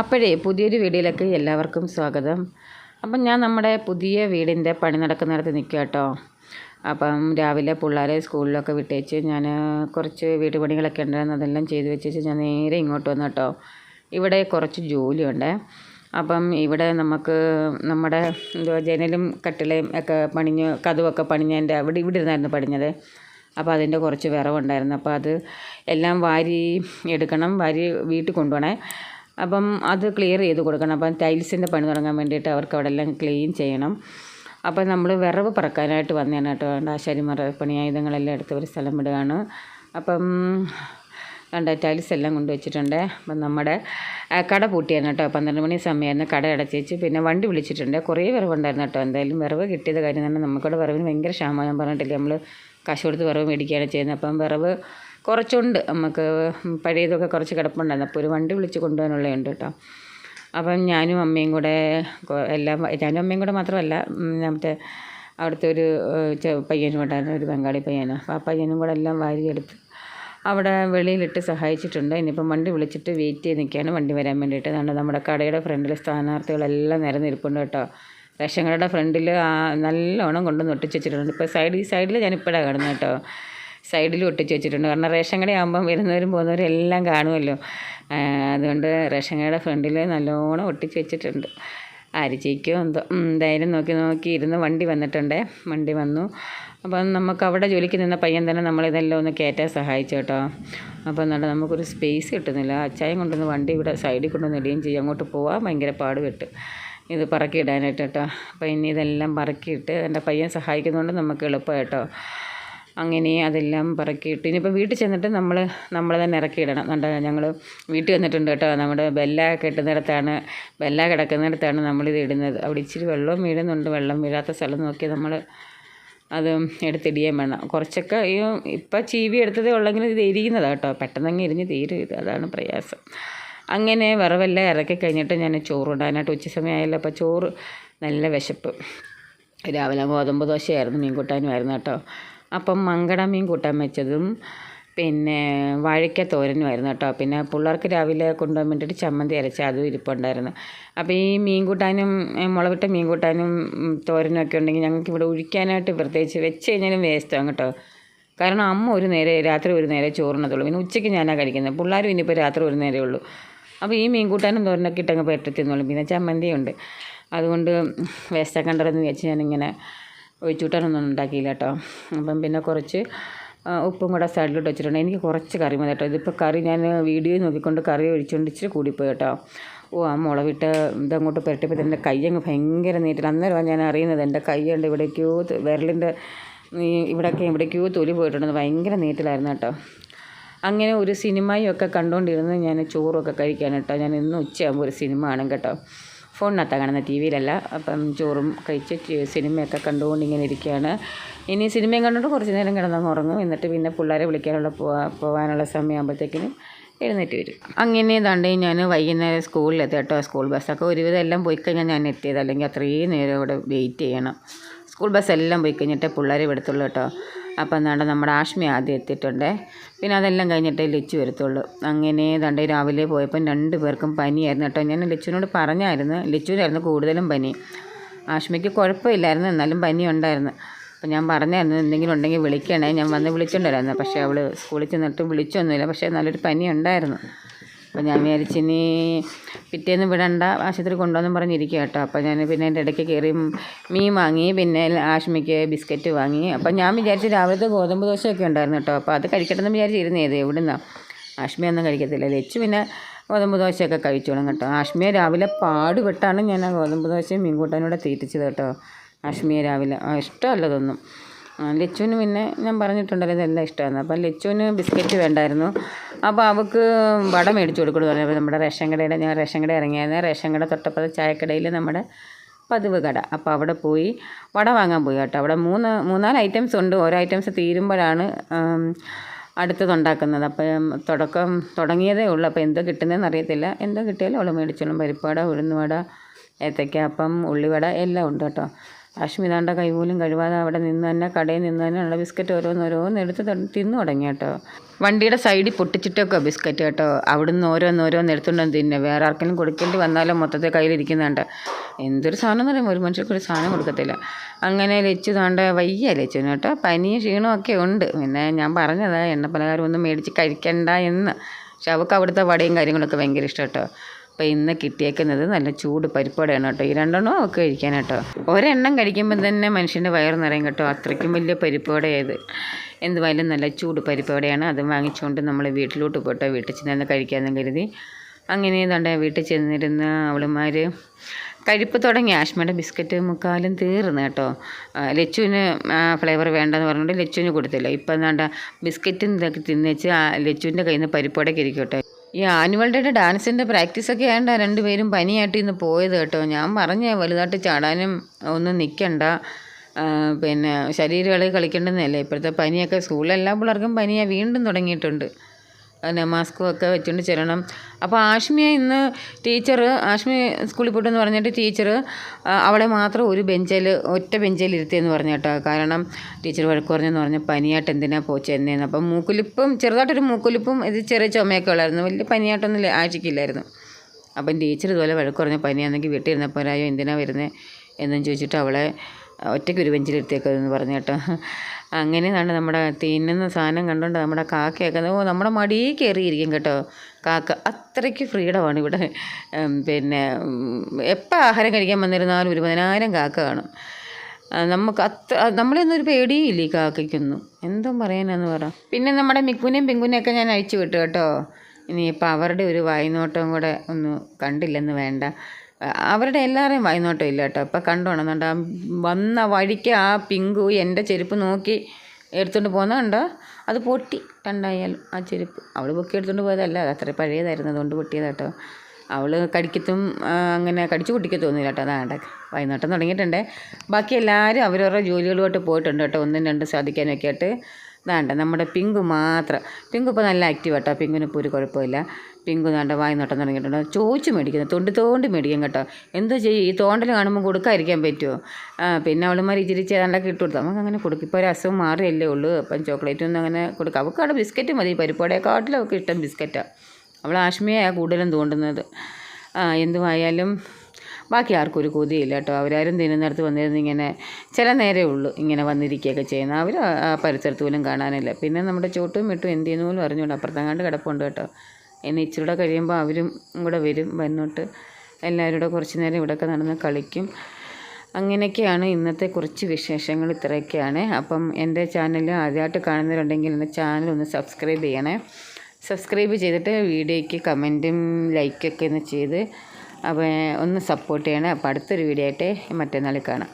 അപ്പോഴേ പുതിയൊരു വീഡിയോയിലേക്ക് എല്ലാവർക്കും സ്വാഗതം. അപ്പം ഞാൻ നമ്മുടെ പുതിയ വീടിന്റെ പണി നടക്കുന്നിടത്ത് നിൽക്കുക കേട്ടോ. അപ്പം രാവിലെ പിള്ളേരെ സ്കൂളിലൊക്കെ വിട്ടേച്ച് ഞാൻ കുറച്ച് വീട്ടു പണികളൊക്കെ ഉണ്ടായിരുന്നു. അതെല്ലാം ചെയ്ത് വെച്ചേച്ച് ഞാൻ നേരെ ഇങ്ങോട്ട് വന്നു കേട്ടോ. ഇവിടെ കുറച്ച് ജോലിയുണ്ട്. അപ്പം ഇവിടെ നമുക്ക് നമ്മുടെ എന്തുവാ ജനലും കട്ടിലയും ഒക്കെ പണിഞ്ഞ് കതുവൊക്കെ പണിഞ്ഞതിന്റെ അവിടെ ഇവിടെ ഇരുന്നായിരുന്നു പണിഞ്ഞത്. അപ്പോൾ അതിന്റെ കുറച്ച് വിറവുണ്ടായിരുന്നു. അപ്പോൾ അത് എല്ലാം വാരി എടുക്കണം വാരി വീട്ടിൽ കൊണ്ടുപോകണേ. അപ്പം അത് ക്ലിയർ ചെയ്ത് കൊടുക്കണം. അപ്പം ടൈൽസിന്റെ പണി തുടങ്ങാൻ വേണ്ടിയിട്ട് അവർക്ക് അവിടെ എല്ലാം ക്ലീൻ ചെയ്യണം. അപ്പം നമ്മൾ വിറവ് പറക്കാനായിട്ട് വന്നതാണ് കേട്ടോ. ആശാരിമാർ പണിയായുധങ്ങളെല്ലാം എടുത്ത് ഒരു സ്ഥലം വിടുകയാണ്. അപ്പം രണ്ട് ടൈൽസ് എല്ലാം കൊണ്ടുവച്ചിട്ടുണ്ട് അപ്പം നമ്മുടെ കട പൂട്ടിയാണ് കേട്ടോ. പന്ത്രണ്ട് മണി സമയമായിരുന്നു കട അടച്ചേച്ച്. പിന്നെ വണ്ടി വിളിച്ചിട്ടുണ്ട്. കുറേ വിറവുണ്ടായിരുന്നു കേട്ടോ. എന്തായാലും വിറവ് കിട്ടിയത് കാര്യം തന്നെ നമുക്കിവിടെ വിറവിന് ഭയങ്കര ക്ഷാമം. ഞാൻ പറഞ്ഞിട്ടില്ലേ നമ്മൾ കാശ് കൊടുത്ത് വിറവ് മേടിക്കുകയാണ് ചെയ്യുന്നത്. അപ്പം വിറവ് കുറച്ചുണ്ട്. നമുക്ക് പഴയതൊക്കെ കുറച്ച് കിടപ്പുണ്ടായിരുന്നു. അപ്പോൾ ഒരു വണ്ടി വിളിച്ച് കൊണ്ടുപോകാനുള്ളതുണ്ട് കേട്ടോ. അപ്പം ഞാനും അമ്മയും കൂടെ എല്ലാം ഞാനും അമ്മയും കൂടെ മാത്രമല്ല മറ്റേ അവിടുത്തെ ഒരു പയ്യനും ഉണ്ടായിരുന്നു ഒരു ബംഗാളി പയ്യനും. അപ്പോൾ ആ പയ്യനും കൂടെ എല്ലാം വാരിയെടുത്ത് അവിടെ വെളിയിലിട്ട് സഹായിച്ചിട്ടുണ്ട്. ഇനിയിപ്പം വണ്ടി വിളിച്ചിട്ട് വെയിറ്റ് ചെയ്ത് നിൽക്കുകയാണ് വണ്ടി വരാൻ വേണ്ടിയിട്ട്. അതുകൊണ്ട് നമ്മുടെ കടയുടെ ഫ്രണ്ടിൽ സ്ഥാനാർത്ഥികളെല്ലാം നിരന്നിരിപ്പുണ്ട് കേട്ടോ. റേഷൻ കടയുടെ ഫ്രണ്ടിൽ നല്ലോണം കൊണ്ടുവന്ന് ഒട്ടിച്ച് വെച്ചിട്ടുണ്ട്. ഇപ്പോൾ സൈഡ് ഈ സൈഡിൽ ഞാൻ ഇപ്പോഴാണ് കാണുന്നത് കേട്ടോ. സൈഡിൽ ഒട്ടിച്ച് വെച്ചിട്ടുണ്ട്. കാരണം റേഷൻ കടയാകുമ്പം വരുന്നവരും പോകുന്നവരും എല്ലാം കാണുമല്ലോ. അതുകൊണ്ട് റേഷൻ കടയുടെ ഫ്രണ്ടിൽ നല്ലോണം ഒട്ടിച്ച് വെച്ചിട്ടുണ്ട്. ആര് ജയിക്കുമോ എന്തോ എന്തായാലും നോക്കി നോക്കി ഇരുന്ന് വണ്ടി വന്നിട്ടുണ്ടേ. വണ്ടി വന്നു. അപ്പം നമുക്ക് അവിടെ ജോലിക്ക് നിന്ന പയ്യൻ തന്നെ നമ്മളിതെല്ലാം ഒന്ന് കയറ്റാൻ സഹായിച്ചു കേട്ടോ. അപ്പോൾ എന്നിട്ട് നമുക്കൊരു സ്പേസ് കിട്ടുന്നില്ല. അച്ചായം കൊണ്ടുവന്ന് വണ്ടി ഇവിടെ സൈഡിൽ കൊണ്ടുവന്ന് ഇടുകയും ചെയ്യും. അങ്ങോട്ട് പോകാൻ ഭയങ്കര പാട് കിട്ടും ഇത് പറക്കി ഇടാനായിട്ട് കേട്ടോ. അപ്പം ഇനി ഇതെല്ലാം പറക്കിയിട്ട് എന്റെ പയ്യൻ സഹായിക്കുന്നതുകൊണ്ട് നമുക്ക് എളുപ്പമായിട്ടോ അങ്ങനെ അതെല്ലാം പറക്കിയിട്ട് ഇനിയിപ്പോൾ വീട്ടിൽ ചെന്നിട്ട് നമ്മൾ നമ്മൾ തന്നെ ഇറക്കിയിടണം കണ്ടോ? ഞങ്ങൾ വീട്ടിൽ വന്നിട്ടുണ്ട് കേട്ടോ. നമ്മുടെ ബെല്ല കെട്ടുന്നിടത്താണ് ബെല്ല കിടക്കുന്നിടത്താണ് നമ്മളിത് ഇടുന്നത്. അവിടെ ഇച്ചിരി വെള്ളവും വീഴുന്നുണ്ട്. വെള്ളം വീഴാത്ത സ്ഥലം നോക്കി നമ്മൾ അത് എടുത്തിടിയാൻ വേണം. കുറച്ചൊക്കെ ഈ ഇപ്പം ചീവി എടുത്തതേ ഉള്ളെങ്കിലും ഇത് എരിയുന്നതാണ് കേട്ടോ. പെട്ടെന്നങ്ങ് എരിഞ്ഞ് തീരും ഇത്. അതാണ് പ്രയാസം. അങ്ങനെ വിറവെല്ലാം ഇറക്കി കഴിഞ്ഞിട്ട് ഞാൻ ചോറ് ഇടാനായിട്ട് ഉച്ച സമയമായല്ലോ. അപ്പോൾ ചോറ് നല്ല വിശപ്പ്. രാവിലെ ഗോതമ്പ് ദോശയായിരുന്നു മീൻ കൂട്ടാനുമായിരുന്നു കേട്ടോ. അപ്പം മങ്കട മീൻ കൂട്ടാൻ വെച്ചതും പിന്നെ വാഴയ്ക്ക തോരനുമായിരുന്നു കേട്ടോ. പിന്നെ പിള്ളേർക്ക് രാവിലെ കൊണ്ടുപോകാൻ വേണ്ടിയിട്ട് ചമ്മന്തി അരച്ച അതും ഇരിപ്പുണ്ടായിരുന്നു. അപ്പോൾ ഈ മീൻ കൂട്ടാനും മുളകിട്ട മീൻ കൂട്ടാനും തോരനൊക്കെ ഉണ്ടെങ്കിൽ ഞങ്ങൾക്ക് ഇവിടെ ഒഴിക്കാനായിട്ട് പ്രത്യേകിച്ച് വെച്ച് കഴിഞ്ഞാലും വേസ്റ്റാണ് കേട്ടോ. കാരണം അമ്മ ഒരു നേരെ രാത്രി ഒരു നേരെ ചോറിനത്തുള്ളൂ പിന്നെ ഉച്ചയ്ക്ക് ഞാനാണ് കഴിക്കുന്നത്. പിള്ളേരും ഇനിയിപ്പോൾ രാത്രി ഒരു നേരമേ ഉള്ളൂ. അപ്പോൾ ഈ മീൻ കൂട്ടാനും തോരനൊക്കെ ഇട്ടങ്ങ് പെട്ടി തിന്നോളും. പിന്നെ ചമ്മന്തിയുണ്ട്. അതുകൊണ്ട് വേസ്റ്റാക്കണ്ടെന്ന് വെച്ച് ഞാനിങ്ങനെ ഒഴിച്ചുകൂട്ടാനൊന്നും ഉണ്ടാക്കിയില്ല കേട്ടോ. അപ്പം പിന്നെ കുറച്ച് ഉപ്പും കൂടെ സൈഡിലോട്ട് വെച്ചിട്ടുണ്ട്. എനിക്ക് കുറച്ച് കറി മതി കേട്ടോ. ഇതിപ്പോൾ കറി ഞാൻ വീഡിയോ നോക്കിക്കൊണ്ട് കറി ഒഴിച്ചുകൊണ്ട് ഇച്ചിരി കൂടിപ്പോയി കേട്ടോ. ഓ ആ മുളവിട്ട് ഇതങ്ങോട്ട് പുരട്ടിയപ്പോൾ എന്റെ കൈ അങ്ങ് ഭയങ്കര നീറ്റിൽ അന്നേരമാണ് ഞാൻ അറിയുന്നത് എന്റെ കൈയുണ്ട് ഇവിടേക്കോ വിരലിന്റെ ഇവിടെയൊക്കെ ഇവിടേക്കോ തൊലി പോയിട്ടുണ്ടെന്ന് ഭയങ്കര നീറ്റിലായിരുന്നു കേട്ടോ. അങ്ങനെ ഒരു സിനിമയൊക്കെ കണ്ടുകൊണ്ടിരുന്ന് ഞാൻ ചോറൊക്കെ കഴിക്കാൻ കേട്ടോ. ഞാൻ ഇന്ന് ഉച്ചയാകുമ്പോൾ ഒരു സിനിമ കാണും കേട്ടോ. ഫോണിനകത്താണ് കാണുന്നത്. ടി വിയിലല്ല. അപ്പം ചോറും കഴിച്ച് സിനിമയൊക്കെ കണ്ടുകൊണ്ട് ഇങ്ങനെ ഇരിക്കുകയാണ്. ഇനി സിനിമയും കണ്ടുകൊണ്ട് കുറച്ച് നേരം കിടന്നങ്ങ് ഉറങ്ങും. എന്നിട്ട് പിന്നെ പിള്ളേരെ വിളിക്കാനുള്ള പോകാനുള്ള സമയമാകുമ്പോഴത്തേക്കിനും എഴുന്നേറ്റ് വരും. അങ്ങനെ ഇതാണ്ട് ഞാൻ വൈകുന്നേരം സ്കൂളിലെത്തി കേട്ടോ. സ്കൂൾ ബസ്സൊക്കെ ഒരുവിധം എല്ലാം പോയി കഴിഞ്ഞാൽ ഞാൻ എത്തിയത് അല്ലെങ്കിൽ അത്രയും നേരം ഇവിടെ വെയിറ്റ് ചെയ്യണം. സ്കൂൾ ബസ് എല്ലാം പോയി കഴിഞ്ഞിട്ടേ പിള്ളേരെ വിടത്തുള്ളൂ കേട്ടോ. അപ്പം എന്താണ്ട് നമ്മുടെ ആഷ്മി ആദ്യം എത്തിയിട്ടുണ്ട്. പിന്നെ അതെല്ലാം കഴിഞ്ഞിട്ടേ ലച്ചു വരത്തുള്ളൂ. അങ്ങനെ ദണ്ടേ രാവിലെ പോയപ്പം രണ്ട് പേർക്കും പനിയായിരുന്നു കേട്ടോ. ഞാൻ ലച്ചുവിനോട് പറഞ്ഞായിരുന്നു. ലച്ചുവിനായിരുന്നു കൂടുതലും പനി. ആഷ്മിക്ക് കുഴപ്പമില്ലായിരുന്നു. എന്നാലും പനി ഉണ്ടായിരുന്നു. അപ്പം ഞാൻ പറഞ്ഞായിരുന്നു എന്തെങ്കിലും ഉണ്ടെങ്കിൽ വിളിക്കണേ. ഞാൻ വന്ന് വിളിച്ചുകൊണ്ടുവരായിരുന്നു പക്ഷേ അവൾ സ്കൂളിൽ ചെന്നിട്ട് വിളിച്ചൊന്നുമില്ല. പക്ഷേ നല്ലൊരു പനി ഉണ്ടായിരുന്നു. അപ്പോൾ ഞാൻ വിചാരിച്ചു ഇനി പിറ്റേന്ന് വിടണ്ട ആശുപത്രി കൊണ്ടുവന്നും പറഞ്ഞിരിക്കുക കേട്ടോ. അപ്പോൾ ഞാൻ പിന്നെ എന്റെ ഇടയ്ക്ക് കയറി മീൻ വാങ്ങി പിന്നെ ആഷ്മിക്ക് ബിസ്ക്കറ്റ് വാങ്ങി. അപ്പം ഞാൻ വിചാരിച്ചു രാവിലത്തെ ഗോതമ്പ് ദോശയൊക്കെ ഉണ്ടായിരുന്നു കേട്ടോ. അപ്പോൾ അത് കഴിക്കട്ടെന്ന് വിചാരിച്ചിരുന്നേ ഇത് നിന്നാണ് ആഷ്മി ഒന്നും കഴിക്കത്തില്ല. ലച്ചു പിന്നെ ഗോതമ്പ് ദോശയൊക്കെ കഴിച്ചോളും കേട്ടോ. ആഷ്മിയെ രാവിലെ പാടുപെട്ടാണ് ഞാൻ ആ ഗോതമ്പ് ദോശയും മീൻകൂട്ടാനും കൂടെ തീറ്റിച്ചത് കേട്ടോ. ആഷ്മിയെ രാവിലെ. ആ ഇഷ്ടമല്ല ഇതൊന്നും ആ, ലച്ചുവിന് പിന്നെ ഞാൻ പറഞ്ഞിട്ടുണ്ടല്ലോ ഇതെല്ലാം ഇഷ്ടമാണ് അപ്പം ലച്ചുവിന് ബിസ്ക്കറ്റ് വേണ്ടായിരുന്നു. അപ്പോൾ അവൾക്ക് വട മേടിച്ചു കൊടുക്കണം പറഞ്ഞപ്പോൾ നമ്മുടെ റേഷൻ കടയുടെ ഞാൻ റേഷൻ കട ഇറങ്ങിയായിരുന്നു. റേഷൻ കട തൊട്ടപ്പുറത്ത് ചായക്കടയിൽ നമ്മുടെ പതിവ് കട. അപ്പോൾ അവിടെ പോയി വട വാങ്ങാൻ പോയി കേട്ടോ. അവിടെ മൂന്ന് മൂന്നാൽ ഐറ്റംസ് ഉണ്ട്. ഓരോ ഐറ്റംസ് തീരുമ്പോഴാണ് അടുത്തത് അടുത്തതുണ്ടാക്കുന്നത് അപ്പം തുടക്കം തുടങ്ങിയതേ ഉള്ളൂ. അപ്പോൾ എന്തോ കിട്ടുന്നതെന്ന് അറിയത്തില്ല. എന്തോ കിട്ടിയാലും അവൾ മേടിച്ചോളും. പരിപ്പുവട ഉഴുന്നുവട ഏത്തയ്ക്ക അപ്പം ഉള്ളിവട എല്ലാം ഉണ്ട് കേട്ടോ. കാശ്മീരാണ്ട കൈ പോലും കഴുകാതെ അവിടെ നിന്ന് തന്നെ കടയിൽ നിന്ന് തന്നെ ഉള്ള ബിസ്ക്കറ്റ് ഓരോന്നോരോന്ന് എടുത്ത് തിന്നു തുടങ്ങി കേട്ടോ. വണ്ടിയുടെ സൈഡിൽ പൊട്ടിച്ചിട്ടൊക്കെ ബിസ്ക്കറ്റ് കേട്ടോ. അവിടുന്ന് ഓരോന്നോരോന്ന് എടുത്തുകൊണ്ട് തിന്നെ. വേറെ ആർക്കെങ്കിലും കൊടുക്കേണ്ടി വന്നാലും മൊത്തത്തെ കയ്യിലിരിക്കുന്നുണ്ട്. എന്തൊരു സാധനം എന്ന് പറയുമ്പോൾ ഒരു മനുഷ്യർക്ക് ഒരു സാധനം കൊടുക്കത്തില്ല. അങ്ങനെ ലച്ചു താണ്ട വയ്യ ലച്ചുവിന് കേട്ടോ. പനിയും ക്ഷീണവും ഒക്കെ ഉണ്ട്. പിന്നെ ഞാൻ പറഞ്ഞതാണ് എണ്ണ പലഹാരം ഒന്നും മേടിച്ച് കഴിക്കണ്ട എന്ന്. പക്ഷെ അവൾക്ക് അവിടുത്തെ വടയും കാര്യങ്ങളൊക്കെ ഭയങ്കര ഇഷ്ടം കേട്ടോ. അപ്പോൾ ഇന്ന് കിട്ടിയേക്കുന്നത് നല്ല ചൂട് പരിപ്പടയാണ് കേട്ടോ. ഈ രണ്ടെണ്ണം ഒക്കെ കഴിക്കാൻ കേട്ടോ. ഒരെണ്ണം കഴിക്കുമ്പോൾ തന്നെ മനുഷ്യന്റെ വയറ് നിറയും കേട്ടോ. അത്രയ്ക്കും വലിയ പരിപ്പടയത് എന്തുവായാലും നല്ല ചൂട് പരിപ്പടയാണ്. അത് വാങ്ങിച്ചുകൊണ്ട് നമ്മൾ വീട്ടിലോട്ട് പോട്ടോ. വീട്ടിൽ ചെന്ന് കഴിക്കാമെന്ന് കരുതി. അങ്ങനെ തണ്ട വീട്ടിൽ ചെന്നിരുന്ന അവളുമാർ കഴിപ്പ് തുടങ്ങി. ആഷ്മയുടെ ബിസ്ക്കറ്റ് മുക്കാലും തീർന്നു കേട്ടോ. ലച്ചുവിന് ഫ്ലേവർ വേണ്ടെന്ന് പറഞ്ഞുകൊണ്ട് ലച്ചുവിന് കൊടുത്തില്ല. ഇപ്പം എന്താണ്ട ബിസ്ക്കറ്റും ഇതൊക്കെ തിന്നേച്ച് ലച്ചുവിന്റെ കയ്യിൽ നിന്ന് പരിപ്പോടൊക്കെ ഇരിക്കും കേട്ടോ. ഈ ആനുവൽ ഡേയുടെ ഡാൻസിന്റെ പ്രാക്ടീസൊക്കെ ആയണ്ട രണ്ടുപേരും പനിയായിട്ട് ഇന്ന് പോയത് കേട്ടോ. ഞാൻ പറഞ്ഞേ വലുതായിട്ട് ചാടാനും ഒന്നും നിൽക്കണ്ട പിന്നെ പിന്നെ ശരീരകളി കളിക്കേണ്ടെന്നല്ലേ ഇപ്പോഴത്തെ പനിയൊക്കെ സ്കൂളിലെല്ലാ പിള്ളേർക്കും പനിയാണ് വീണ്ടും തുടങ്ങിയിട്ടുണ്ട്. പിന്നെ മാസ്കും ഒക്കെ വെച്ചുകൊണ്ട് ചെല്ലണം. അപ്പോൾ ആഷ്മിയെ ഇന്ന് ടീച്ചർ ആഷ്മി സ്കൂളിൽ പോയിട്ടെന്ന് പറഞ്ഞിട്ട് ടീച്ചർ അവളെ മാത്രം ഒരു ബെഞ്ചിൽ ഒറ്റ ബെഞ്ചിൽ ഇരുത്തിയെന്ന് പറഞ്ഞു കേട്ടോ കാരണം ടീച്ചർ വഴക്ക് പറഞ്ഞെന്ന് പറഞ്ഞ് പനിയായിട്ട് എന്തിനാ പോ ചെന്നേന്ന്. അപ്പം മൂക്കുലിപ്പും ചെറുതായിട്ടൊരു മൂക്കുലിപ്പും ഇത് ചെറിയ ചുമയൊക്കെ ഉള്ളായിരുന്നു. വലിയ പനിയായിട്ടൊന്നും ആഴ്ചക്കില്ലായിരുന്നു. അപ്പം ടീച്ചർ ഇതുപോലെ വഴക്ക് പറഞ്ഞ പനിയാണെങ്കിൽ വീട്ടിൽ ഇരുന്നപ്പോരായോ എന്തിനാണ് വരുന്നത് എന്നും ചോദിച്ചിട്ട് അവളെ ഒറ്റയ്ക്ക് ഒരു ബെഞ്ചിലിരുത്തിയേക്കതെന്ന് പറഞ്ഞു കേട്ടോ. അങ്ങനെ കണ്ട് നമ്മുടെ തിന്നുന്ന സാധനം കണ്ടുകൊണ്ട് നമ്മുടെ കാക്കയൊക്കെ ഓ നമ്മുടെ മടിയിൽ കയറിയിരിക്കും കേട്ടോ. കാക്ക അത്രയ്ക്ക് ഫ്രീഡമാണ് ഇവിടെ. പിന്നെ എപ്പോൾ ആഹാരം കഴിക്കാൻ വന്നിരുന്നാലും ഒരു പതിനായിരം കാക്ക കാണും. നമുക്ക് അത്ര നമ്മളെയൊന്നും ഒരു പേടിയില്ല ഈ കാക്കയ്ക്കൊന്നും. എന്തും പറയാനാന്ന് പറ. പിന്നെ നമ്മുടെ മിക്കുനെയും പിങ്കുനെയൊക്കെ ഞാൻ അയച്ചു വിട്ടു കേട്ടോ. ഇനിയിപ്പോൾ അവരുടെ ഒരു വായ്നോട്ടം കൂടെ ഒന്ന് കണ്ടില്ലെന്ന് വേണ്ട. അവരുടെ എല്ലാവരെയും വായ്നോട്ടം ഇല്ല കേട്ടോ ഇപ്പം ആ വന്ന വഴിക്ക് ആ പിങ്കു എന്റെ ചെരുപ്പ് നോക്കി എടുത്തുകൊണ്ട് പോകുന്നത് കണ്ടോ അത് പൊട്ടി. രണ്ടായാലും ആ ചെരുപ്പ്. അവൾ പൊക്കി എടുത്തുകൊണ്ട് പോയതല്ല അത് അത്ര പഴയതായിരുന്നു. അതുകൊണ്ട് പൊട്ടിയതാട്ടോ. അവൾ കടിക്കത്തും അങ്ങനെ കടിച്ചു പൊട്ടിക്കത്തൊന്നുമില്ല കേട്ടോ അതാണ്ട് വൈകുന്നേരം തുടങ്ങിയിട്ടുണ്ട്. ബാക്കി എല്ലാവരും അവരവരുടെ ജോലികളുമായിട്ട് പോയിട്ടുണ്ട് കേട്ടോ. ഒന്നും രണ്ടും സാധിക്കാനൊക്കെ ആയിട്ട്. ഇതാണ്ട് നമ്മുടെ പിങ്കു മാത്രം. പിങ്കു ഇപ്പോൾ നല്ല ആക്റ്റീവ് കേട്ടോ പിങ്കുവിന് ഇപ്പോൾ ഒരു കുഴപ്പമില്ല. പിങ്കു നാണ്ട വായി നോട്ടം തുടങ്ങിയിട്ടുണ്ട്. ചോദിച്ചു മേടിക്കുന്നത് തൊണ്ടി തോണ്ടി മേടിക്കും കേട്ടോ. എന്താ ചെയ്യും? ഈ തോണ്ടൽ കാണുമ്പോൾ കൊടുക്കാതിരിക്കാൻ പറ്റുമോ പിന്നെ അവളുമാർ ഇച്ചിരി ചേതാണ്ടൊക്കെ ഇട്ട് കൊടുത്തു നമുക്ക് അങ്ങനെ കൊടുക്കും. ഇപ്പോൾ ഒരു അസുഖം മാറിയല്ലേ ഉള്ളൂ. അപ്പം ചോക്ലേറ്റ് ഒന്നും അങ്ങനെ കൊടുക്കാം. അവൾക്ക് അവിടെ ബിസ്ക്കറ്റ് മതി. പരിപ്പോടെക്കാട്ടിലും അവൾക്ക് ഇഷ്ടം ബിസ്ക്കറ്റാണ് അവൾ ആഷ്മിയാണ് കൂടുതലും തോണ്ടുന്നത്. ആ എന്തുമായാലും ബാക്കി ആർക്കും ഒരു കൊതിയില്ല കേട്ടോ. അവരാരും തിന്നുന്നിടത്ത് വന്നിരുന്ന് ഇങ്ങനെ ചില നേരേ ഉള്ളൂ ഇങ്ങനെ വന്നിരിക്കുകയൊക്കെ ചെയ്യുന്നത് അവർ ആ പരിസരത്ത് പോലും കാണാനില്ല. പിന്നെ നമ്മുടെ ചോട്ടും മിട്ടും എന്ത് ചെയ്യുന്നു പോലും അറിഞ്ഞുകൊണ്ട് അപ്പുറത്തെങ്ങാണ്ട് കിടപ്പുണ്ട് കേട്ടോ. ഇനി ഇച്ചിരി കൂടെ കഴിയുമ്പോൾ അവരും കൂടെ വരും. വന്നിട്ട് എല്ലാവരും കൂടെ കുറച്ച് നേരം ഇവിടെയൊക്കെ നടന്ന് കളിക്കും. അങ്ങനെയൊക്കെയാണ് ഇന്നത്തെ കുറച്ച് വിശേഷങ്ങൾ ഇത്രയൊക്കെയാണ്. അപ്പം എന്റെ ചാനൽ ആദ്യമായിട്ട് കാണുന്നവരുണ്ടെങ്കിൽ എന്റെ ചാനൽ ഒന്ന് സബ്സ്ക്രൈബ് ചെയ്യണേ. സബ്സ്ക്രൈബ് ചെയ്തിട്ട് വീഡിയോയ്ക്ക് കമന്റും ലൈക്കൊക്കെ ഒന്ന് ചെയ്ത് അപ്പോൾ ഒന്ന് സപ്പോർട്ട് ചെയ്യണേ. അപ്പോൾ അടുത്തൊരു വീഡിയോ ആയിട്ട് മറ്റന്നാൾ കാണാം.